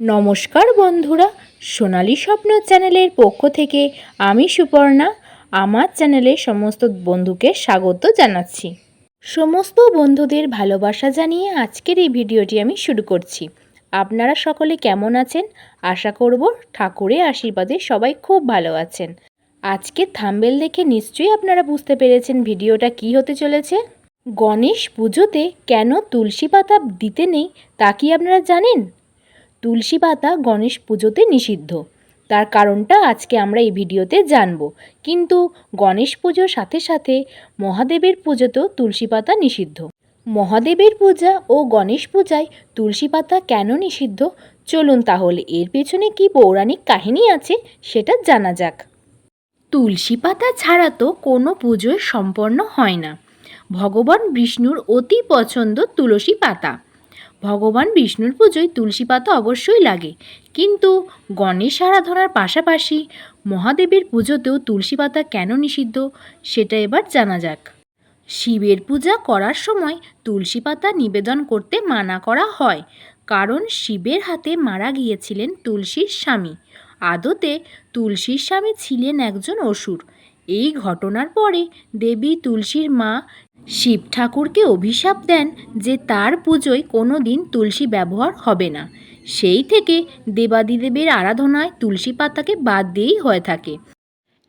নমস্কার বন্ধুরা, সোনালী স্বপ্ন চ্যানেলের পক্ষ থেকে আমি সুপর্ণা, আমার চ্যানেলে সমস্ত বন্ধুকে স্বাগত জানাচ্ছি। সমস্ত বন্ধুদের ভালোবাসা জানিয়ে আজকের এই ভিডিওটি আমি শুরু করছি। আপনারা সকলে কেমন আছেন? আশা করব ঠাকুরের আশীর্বাদে সবাই খুব ভালো আছেন। আজকে থাম্বেল দেখে নিশ্চয়ই আপনারা বুঝতে পেরেছেন ভিডিওটা কি হতে চলেছে। গণেশ পুজোতে কেন তুলসী পাতা দিতে নেই তা কি আপনারা জানেন? তুলসী পাতা গণেশ পুজোতে নিষিদ্ধ। তার কারণটা আজকে আমরা এই ভিডিওতে জানব। কিন্তু গণেশ পুজোর সাথে সাথে মহাদেবের পুজোতেও তুলসী পাতা নিষিদ্ধ। মহাদেবের পূজা ও গণেশ পূজায় তুলসী পাতা কেন নিষিদ্ধ? চলুন তাহলে এর পেছনে কি পৌরাণিক কাহিনী আছে সেটা জানা যাক। তুলসী পাতা ছাড়া তো কোনো পুজোয় সম্পন্ন হয় না। ভগবান বিষ্ণুর অতি পছন্দ তুলসী পাতা। ভগবান বিষ্ণুর পুজোয় তুলসী পাতা অবশ্যই লাগে। কিন্তু গণেশ আরাধনার পাশাপাশি মহাদেবের পুজোতেও তুলসী পাতা কেন নিষিদ্ধ, সেটা এবার জানা যাক। শিবের পূজা করার সময় তুলসী পাতা নিবেদন করতে মানা করা হয়, কারণ শিবের হাতে মারা গিয়েছিলেন তুলসীর স্বামী। আদতে তুলসীর স্বামী ছিলেন একজন অসুর। এই ঘটনার পরে দেবী তুলসীর মা শিব ঠাকুরকে অভিশাপ দেন যে তার পুজোয় কোনো দিন তুলসী ব্যবহার হবে না। সেই থেকে দেবাদিদেবের আরাধনায় তুলসী পাতাকে বাদ দিয়েই হয়ে থাকে।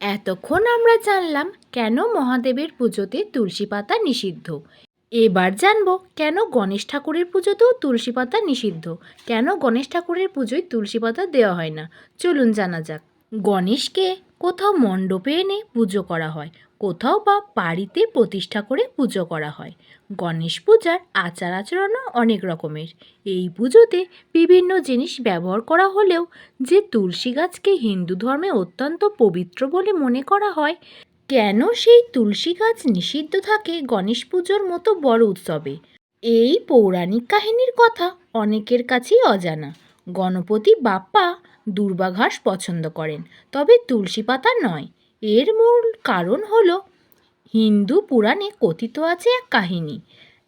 এতক্ষণ আমরা জানলাম কেন মহাদেবের পুজোতে তুলসী পাতা নিষিদ্ধ। এবার জানব কেন গণেশ ঠাকুরের পুজোতেও তুলসী পাতা নিষিদ্ধ। কেন গণেশ ঠাকুরের পুজোয় তুলসী পাতা দেওয়া হয় না? চলুন জানা যাক। গণেশকে কোথাও মণ্ডপে এনে পুজো করা হয়, কোথাও বা বাড়িতে প্রতিষ্ঠা করে পুজো করা হয়। গণেশ পূজার আচার আচরণও অনেক রকমের। এই পুজোতে বিভিন্ন জিনিস ব্যবহার করা হলেও যে তুলসী গাছকে হিন্দু ধর্মে অত্যন্ত পবিত্র বলে মনে করা হয়, কেন সেই তুলসী গাছ নিষিদ্ধ থাকে গণেশ পুজোর মতো বড় উৎসবে? এই পৌরাণিক কাহিনীর কথা অনেকের কাছেই অজানা। গণপতি বাপ্পা দুর্বা ঘাস পছন্দ করেন। তবে তুলসী পাতা নয়। এর মূল কারণ হল, হিন্দু পুরাণে কথিত আছে এক কাহিনী।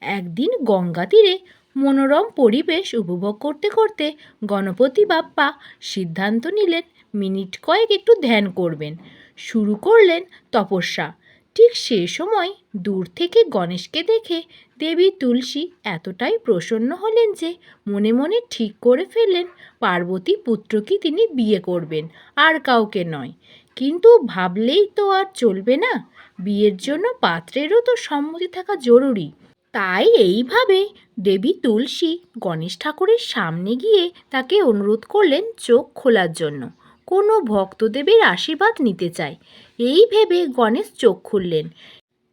একদিন গঙ্গা তীরে মনোরম পরিবেশ উপভোগ করতে করতে গণপতি বাপ্পা সিদ্ধান্ত নিলেন, মিনিট কয়েক একটু ধ্যান করবেন। শুরু করলেন তপস্যা। ঠিক সে সময় দূর থেকে গণেশকে দেখে দেবী তুলসী এতটাই প্রসন্ন হলেন যে মনে মনে ঠিক করে ফেললেন পার্বতী পুত্রকে তিনি বিয়ে করবেন, আর কাউকে নয়। কিন্তু ভাবলেই তো আর চলবে না, বিয়ের জন্য পাত্রেরও তো সম্মতি থাকা জরুরি। তাই এইভাবে দেবী তুলসী গণেশ ঠাকুরের সামনে গিয়ে তাকে অনুরোধ করলেন চোখ খোলার জন্য। কোনো ভক্তদেবের আশীর্বাদ নিতে চায়। এই ভেবে গণেশ চোখ খুললেন।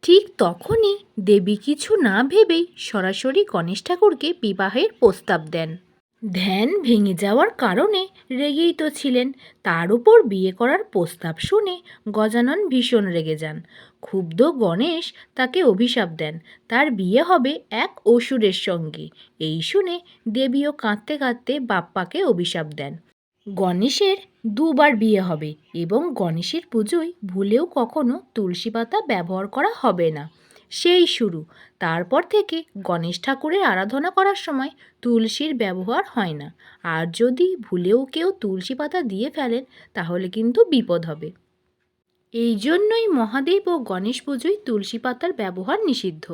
ঠিক তখনই দেবী কিছু না ভেবেই সরাসরি গণেশ ঠাকুরকে বিবাহের প্রস্তাব দেন। ধ্যান ভেঙে যাওয়ার কারণে রেগেই তো ছিলেন। তার উপর বিয়ে করার প্রস্তাব শুনে গজানন ভীষণ রেগে যান। ক্ষুব্ধ গণেশ তাকে অভিশাপ দেন। তার বিয়ে হবে এক অসুরের সঙ্গে। এই শুনে দেবীও কাঁদতে কাঁদতে বাপ্পাকে অভিশাপ দেন। গণেশের দুবার বিয়ে হবে এবং গণেশের পুজোয় ভুলেও কখনো তুলসী পাতা ব্যবহার করা হবে না। সেই শুরু। তারপর থেকে গণেশ ঠাকুরের আরাধনা করার সময় তুলসীর ব্যবহার হয় না। আর যদি ভুলেও কেউ তুলসী পাতা দিয়ে ফেলেন, তাহলে কিন্তু বিপদ হবে। এই জন্যই মহাদেব ও গণেশ পুজোয় তুলসী পাতার ব্যবহার নিষিদ্ধ।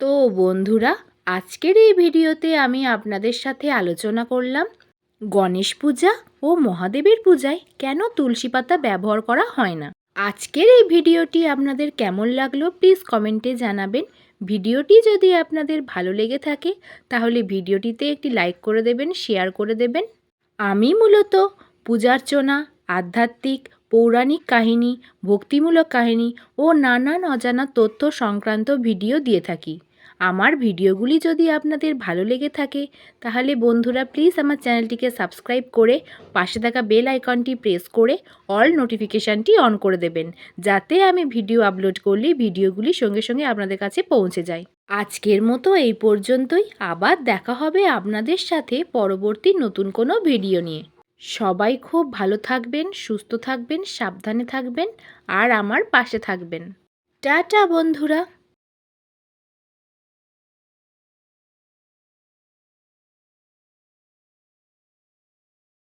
তো বন্ধুরা, আজকের এই ভিডিওতে আমি আপনাদের সাথে আলোচনা করলাম। গণেশ পূজা ও মহাদেবের পূজায় কেন তুলসী পাতা ব্যবহার করা হয় না? আজকের এই ভিডিওটি আপনাদের কেমন লাগল প্লিজ কমেন্টে জানাবেন। ভিডিওটি যদি আপনাদের ভালো লেগে থাকে, তাহলে ভিডিওটিতে একটি লাইক করে দেবেন, শেয়ার করে দেবেন। আমি মূলত পূজার্চনা, আধ্যাত্মিক, পৌরাণিক কাহিনী, ভক্তিমূলক কাহিনী ও নানান অজানা তথ্য সংক্রান্ত ভিডিও দিয়ে থাকি। আমার ভিডিওগুলি যদি আপনাদের ভালো লেগে থাকে, তাহলে বন্ধুরা প্লিজ আমার চ্যানেলটিকে সাবস্ক্রাইব করে পাশে থাকা বেল আইকনটি প্রেস করে অল নোটিফিকেশানটি অন করে দেবেন, যাতে আমি ভিডিও আপলোড করলে ভিডিওগুলি সঙ্গে সঙ্গে আপনাদের কাছে পৌঁছে যায়। আজকের মতো এই পর্যন্তই, আবার দেখা হবে আপনাদের সাথে পরবর্তী নতুন কোনো ভিডিও নিয়ে। সবাই খুব ভালো থাকবেন, সুস্থ থাকবেন, সাবধানে থাকবেন, আর আমার পাশে থাকবেন। টাটা বন্ধুরা!